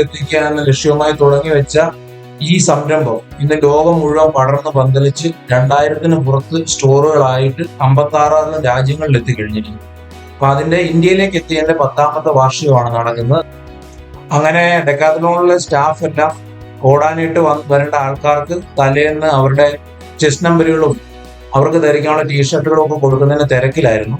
എത്തിക്കുക എന്ന ലക്ഷ്യവുമായി തുടങ്ങി വെച്ച ഈ സംരംഭം ഇന്ന് ലോകം മുഴുവൻ പടർന്ന് പന്തലിച്ച് രണ്ടായിരത്തിന് പുറത്ത് സ്റ്റോറുകളായിട്ട് അമ്പത്തി ആറാറിലും രാജ്യങ്ങളിൽ എത്തിക്കഴിഞ്ഞിരിക്കുന്നു. അപ്പൊ അതിന്റെ ഇന്ത്യയിലേക്ക് എത്തിയതിന്റെ പത്താമത്തെ വാർഷികമാണ് നടക്കുന്നത്. അങ്ങനെ ഡെക്കാത്തലോണിലെ സ്റ്റാഫ് എല്ലാം ഓടാനായിട്ട് വരേണ്ട ആൾക്കാർക്ക് തലേന്ന് അവരുടെ ചെസ്റ്റ് നമ്പറുകളും അവർക്ക് ധരിക്കാനുള്ള ടീഷർട്ടുകളും ഒക്കെ കൊടുക്കുന്നതിന് തിരക്കിലായിരുന്നു.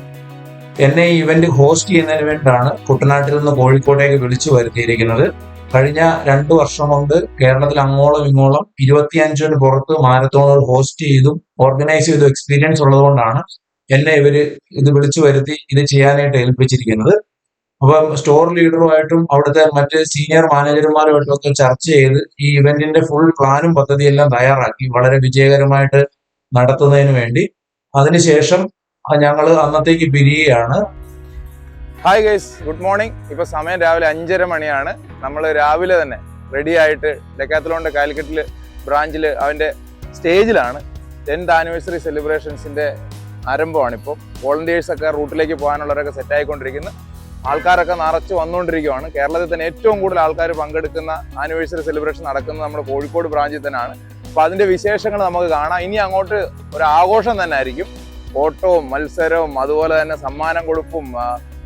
എന്നെ ഈ ഇവന്റ് ഹോസ്റ്റ് ചെയ്യുന്നതിന് വേണ്ടിയിട്ടാണ് കുട്ടനാട്ടിൽ നിന്ന് കോഴിക്കോട്ടേക്ക് വിളിച്ചു വരുത്തിയിരിക്കുന്നത്. കഴിഞ്ഞ രണ്ടു വർഷം കൊണ്ട് കേരളത്തിൽ അങ്ങോളം ഇങ്ങോളം ഇരുപത്തിയഞ്ചിന് പുറത്ത് മാരത്തോണുകൾ ഹോസ്റ്റ് ചെയ്തും ഓർഗനൈസ് ചെയ്തും എക്സ്പീരിയൻസ് ഉള്ളതുകൊണ്ടാണ് എന്നെ ഇവർ ഇത് വിളിച്ചു വരുത്തി ഇത് ചെയ്യാനായിട്ട് ഏൽപ്പിച്ചിരിക്കുന്നത്. അപ്പം സ്റ്റോർ ലീഡറുമായിട്ടും അവിടുത്തെ മറ്റ് സീനിയർ മാനേജർമാരുമായിട്ടും ഒക്കെ ചർച്ച ചെയ്ത് ഈ ഇവന്റിന്റെ ഫുൾ പ്ലാനും പദ്ധതിയെല്ലാം തയ്യാറാക്കി വളരെ വിജയകരമായിട്ട് നടത്തുന്നതിന് വേണ്ടി. അതിനുശേഷം ഞങ്ങൾ അന്നത്തേക്ക് പിരിയുകയാണ്. ഹായ് ഗൈസ് ഗുഡ് മോർണിംഗ് ഇപ്പൊ സമയം രാവിലെ അഞ്ചര മണിയാണ്. നമ്മൾ രാവിലെ തന്നെ റെഡി ആയിട്ട് ഡെക്കാത്തലോണിന്റെ കാലിക്കറ്റിൽ ബ്രാഞ്ചിൽ അവന്റെ സ്റ്റേജിലാണ് ടെൻത്ത് ആനിവേഴ്സറി സെലിബ്രേഷൻസിന്റെ ആരംഭമാണ് ഇപ്പോൾ വോളണ്ടിയേഴ്സ് ഒക്കെ റൂട്ടിലേക്ക് പോകാനുള്ളവരൊക്കെ സെറ്റ് ആയിക്കൊണ്ടിരിക്കുന്നു. ആൾക്കാരൊക്കെ നിറച്ച് വന്നുകൊണ്ടിരിക്കുകയാണ് കേരളത്തിൽ തന്നെ ഏറ്റവും കൂടുതൽ ആൾക്കാർ പങ്കെടുക്കുന്ന ആനിവേഴ്സറി സെലിബ്രേഷൻ നടക്കുന്നത് നമ്മുടെ കോഴിക്കോട് ബ്രാഞ്ചിൽ തന്നെയാണ്. അപ്പോൾ അതിന്റെ വിശേഷങ്ങൾ നമുക്ക് കാണാം. ഇനി അങ്ങോട്ട് ഒരു ആഘോഷം തന്നെ ആയിരിക്കും. ഓട്ടവും മത്സരവും അതുപോലെ തന്നെ സമ്മാനം കൊടുപ്പും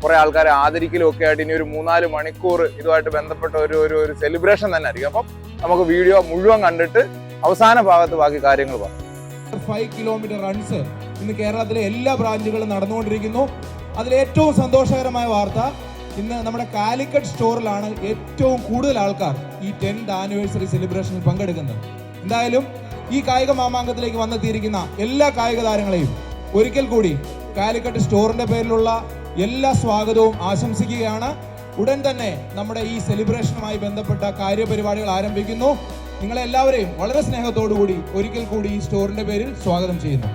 കുറെ ആൾക്കാരെ ആദരിക്കലും ഒക്കെ ആയിട്ട് ഇനി ഒരു മൂന്നാൽ മണിക്കൂർ ഇതുമായിട്ട് ബന്ധപ്പെട്ട ഒരു ഒരു ഒരു സെലിബ്രേഷൻ തന്നെ ആയിരിക്കും. അപ്പം നമുക്ക് വീഡിയോ മുഴുവൻ കണ്ടിട്ട് അവസാന ഭാഗത്ത് ബാക്കി കാര്യങ്ങൾ പറയാം. ഫൈവ് കിലോമീറ്റർ റൺസ് ഇന്ന് കേരളത്തിലെ എല്ലാ ബ്രാഞ്ചുകളും നടന്നുകൊണ്ടിരിക്കുന്നു. അതിൽ ഏറ്റവും സന്തോഷകരമായ വാർത്ത ഇന്ന് നമ്മുടെ കാലിക്കറ്റ് സ്റ്റോറിലാണ് ഏറ്റവും കൂടുതൽ ആൾക്കാർ ഈ ടെൻത്ത് ആനിവേഴ്സറി സെലിബ്രേഷനിൽ പങ്കെടുക്കുന്നത്. എന്തായാലും ഈ കായിക മാമാങ്കത്തിലേക്ക് വന്നെത്തിയിരിക്കുന്ന എല്ലാ കായിക താരങ്ങളെയും ഒരിക്കൽ കൂടി കാലിക്കറ്റ് സ്റ്റോറിന്റെ പേരിലുള്ള എല്ലാ സ്വാഗതവും ആശംസിക്കുകയാണ്. ഉടൻ തന്നെ നമ്മുടെ ഈ സെലിബ്രേഷനുമായി ബന്ധപ്പെട്ട കാര്യപരിപാടികൾ ആരംഭിക്കുന്നു. നിങ്ങളെല്ലാവരെയും വളരെ സ്നേഹത്തോടു കൂടി ഒരിക്കൽ കൂടി ഈ സ്റ്റോറിന്റെ പേരിൽ സ്വാഗതം ചെയ്യുന്നു.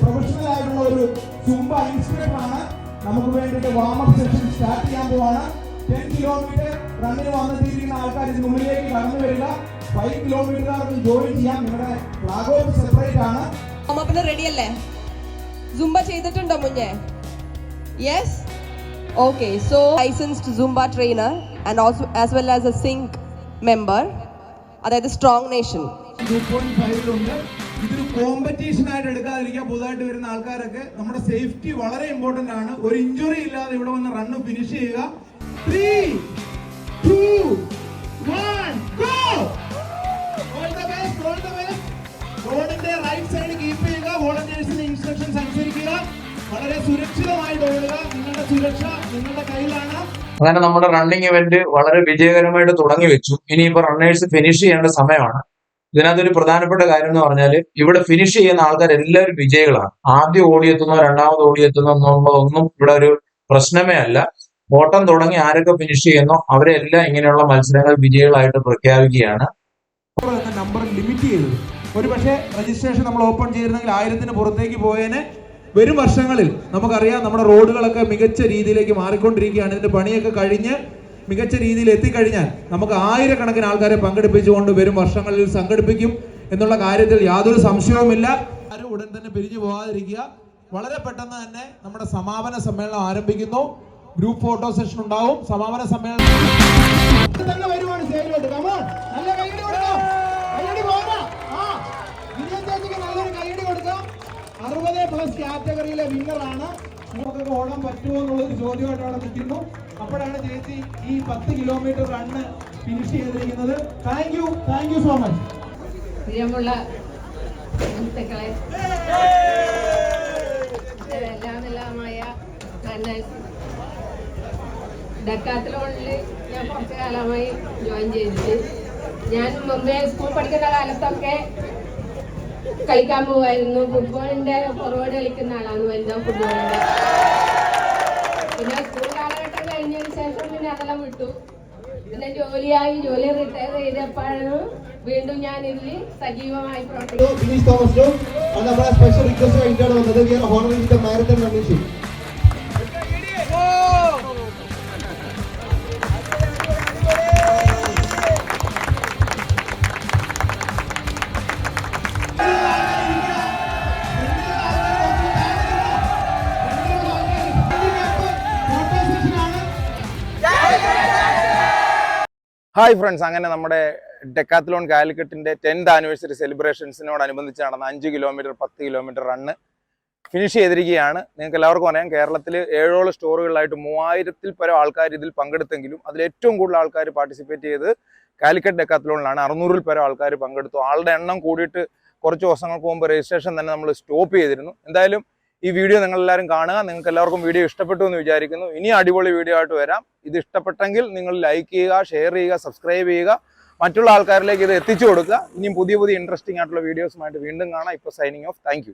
പ്രൊഫഷണൽ ആയിട്ടുള്ള ഒരു സുംബ ഇൻസ്ട്രക്ടർ ആണ്. നമുക്ക് വേണ്ടിയിട്ട് വാമപ്പ് സെഷൻ സ്റ്റാർട്ട് ചെയ്യാൻ പോവാണ്. ടെൻ കിലോമീറ്റർ റണ്ണിന് വന്നെത്തിയിരിക്കുന്ന ആൾക്കാർ ഇതിനുള്ളിലേക്ക് കടന്നു വരിക. ഫൈവ് കിലോമീറ്ററുകാർക്ക് ജോയിൻ ചെയ്യാം നിങ്ങളുടെ ഫ്ലാഗ് ഓഫ് സെപ്പറേറ്റ് ആണ് വാമപ്പിന് റെഡി അല്ലേ? സുംബ ചെയ്തിട്ടുണ്ടോ മുന്നേ? Yes Okay, so licensed Zumba trainer and also as well as a sync member. അതായത് സ്ട്രോങ് നേഷൻ ടു പോയിന്റ് ഫൈവിലുണ്ട് ഇതൊരു കോമ്പറ്റീഷൻ ആയിട്ട് എടുക്കാതിരിക്കുക പുതുതായിട്ട് വരുന്ന ആൾക്കാരൊക്കെ നമ്മുടെ സേഫ്റ്റി വളരെ ഇമ്പോർട്ടന്റ് ആണ്. ഒരു ഇഞ്ചുറി ഇല്ലാതെ ഇവിടെ വന്ന് റണ്ണ് ഫിനിഷ് ചെയ്യുക. Three two one go all the best all the best റോഡിന്റെ റൈറ്റ് സൈഡ് കീപ്പ് ചെയ്യുക. വോളണ്ടിയേഴ്സിന്റെ ഇൻസ്ട്രക്ഷൻസ് അനുസരിക്കുക. വളരെ സുരക്ഷിതമായി നിങ്ങളുടെ സുരക്ഷ നിങ്ങളുടെ കയ്യിലാണ്. അങ്ങനെ നമ്മുടെ റണ്ണിങ് ഇവന്റ് വളരെ വിജയകരമായിട്ട് തുടങ്ങി വെച്ചു. ഇനിയിപ്പോ റണ്ണേഴ്സ് ഫിനിഷ് ചെയ്യേണ്ട സമയമാണ്. ഇതിനകത്തൊരു പ്രധാനപ്പെട്ട കാര്യം എന്ന് പറഞ്ഞാൽ ഇവിടെ ഫിനിഷ് ചെയ്യുന്ന ആൾക്കാർ എല്ലാവരും വിജയികളാണ്. ആദ്യം ഓടിയെത്തുന്നോ രണ്ടാമത് ഓടിയെത്തുന്നോ എന്നുള്ളതൊന്നും ഇവിടെ ഒരു പ്രശ്നമേ അല്ല. ഓട്ടം തുടങ്ങി ആരൊക്കെ ഫിനിഷ് ചെയ്യുന്നോ അവരെല്ലാം ഇങ്ങനെയുള്ള മത്സരങ്ങൾ വിജയികളായിട്ട് പ്രഖ്യാപിക്കുകയാണ്. നമ്പർ ലിമിറ്റ് ചെയ്തത് ഒരു പക്ഷേ രജിസ്ട്രേഷൻ നമ്മൾ ഓപ്പൺ ചെയ്തിരുന്നെങ്കിൽ ആയിരത്തിന് പുറത്തേക്ക് പോയേനെ വരും വർഷങ്ങളിൽ നമുക്കറിയാം നമ്മുടെ റോഡുകളൊക്കെ മികച്ച രീതിയിലേക്ക് മാറിക്കൊണ്ടിരിക്കുകയാണ്. ഇതിന്റെ പണിയൊക്കെ കഴിഞ്ഞ് മികച്ച രീതിയിൽ എത്തിക്കഴിഞ്ഞാൽ നമുക്ക് ആയിരക്കണക്കിന് ആൾക്കാരെ പങ്കെടുപ്പിച്ചുകൊണ്ട് വരും വർഷങ്ങളിൽ സംഘടിപ്പിക്കും എന്നുള്ള കാര്യത്തിൽ യാതൊരു സംശയവുമില്ല. ആരും ഉടൻ തന്നെ പിരിഞ്ഞു പോകാതിരിക്കുക. വളരെ പെട്ടെന്ന് തന്നെ നമ്മുടെ സമാപന സമ്മേളനം ആരംഭിക്കുന്നു. ഗ്രൂപ്പ് ഫോട്ടോ സെഷൻ ഉണ്ടാവും. സമാപന സമ്മേളനം തന്നെ കമോൺ നല്ല അറുപത് പ്ലസ് കാറ്റഗറിയിലെ വിന്നറാണ് നമുക്കൊക്കെ ഓടാൻ പറ്റുമോ എന്നുള്ളൊരു ചോദ്യമായിട്ട് അവിടെ നിൽക്കുന്നു. അപ്പോഴാണ് ചേച്ചി ഈ പത്ത് കിലോമീറ്റർ റണ്ണ് ഫിനിഷ് ചെയ്തിരിക്കുന്നത്. Thank you thank you so much പ്രിയമുള്ള ഞാൻ കുറച്ച് കാലമായി ജോയിൻ ചെയ്തിട്ട്. ഞാൻ മുമ്പേ സ്കൂൾ പഠിക്കുന്ന കാലത്തൊക്കെ കളിക്കാൻ പോവായിരുന്നു. ഫുട്ബോളിന്റെ ഫോർവേഡ് കളിക്കുന്ന ആളാണ് വനിതാ ഫുട്ബോളിന്റെ പിന്നെ സ്കൂൾ കാലഘട്ടം കഴിഞ്ഞതിന് ശേഷം പിന്നെ അതെല്ലാം വിട്ടു. പിന്നെ ജോലിയായി. ജോലി റിട്ടയർ ചെയ്തപ്പോഴാണ് വീണ്ടും ഞാൻ ഇതിൽ സജീവമായി പ്രവർത്തിക്കുന്നു ഹായ് ഫ്രണ്ട്സ് അങ്ങനെ നമ്മുടെ ഡെക്കാത്ലോൺ കാലിക്കറ്റിന്റെ ടെൻത്ത് ആനിവേഴ്സറി സെലിബ്രേഷൻസിനോടനുബന്ധിച്ച് നടന്ന അഞ്ച് കിലോമീറ്റർ പത്ത് കിലോമീറ്റർ റണ്ണ് ഫിനിഷ് ചെയ്തിരിക്കുകയാണ്. നിങ്ങൾക്ക് എല്ലാവർക്കും അറിയാം കേരളത്തിൽ ഏഴോളം സ്റ്റോറുകളിലായിട്ട് മൂവായിരത്തിൽ പരം ആൾക്കാർ ഇതിൽ പങ്കെടുത്തെങ്കിലും അതിൽ ഏറ്റവും കൂടുതൽ ആൾക്കാർ പാർട്ടിസിപ്പേറ്റ് ചെയ്ത് കാലിക്കറ്റ് ഡെക്കാത്തലോണിലാണ് അറുന്നൂറിൽ പരം ആൾക്കാർ പങ്കെടുത്തു. ആളുടെ എണ്ണം കൂടിയിട്ട് കുറച്ച് ദിവസങ്ങൾക്ക് മുമ്പ് രജിസ്ട്രേഷൻ തന്നെ നമ്മൾ സ്റ്റോപ്പ് ചെയ്തിരുന്നു. എന്തായാലും ഈ വീഡിയോ നിങ്ങൾ എല്ലാവരും കാണുക. നിങ്ങൾക്ക് എല്ലാവർക്കും വീഡിയോ ഇഷ്ടപ്പെട്ടു എന്ന് വിചാരിക്കുന്നു. ഇനി അടിപൊളി വീഡിയോ ആയിട്ട് വരാം. ഇത് ഇഷ്ടപ്പെട്ടെങ്കിൽ നിങ്ങൾ ലൈക്ക് ചെയ്യുക ഷെയർ ചെയ്യുക സബ്സ്ക്രൈബ് ചെയ്യുക. മറ്റുള്ള ആൾക്കാരിലേക്ക് ഇത് എത്തിച്ചു കൊടുക്കുക. ഇനിയും പുതിയ പുതിയ ഇൻട്രസ്റ്റിംഗ് ആയിട്ടുള്ള വീഡിയോസുമായിട്ട് വീണ്ടും കാണാം. ഇപ്പോൾ സൈനിങ് ഓഫ് താങ്ക്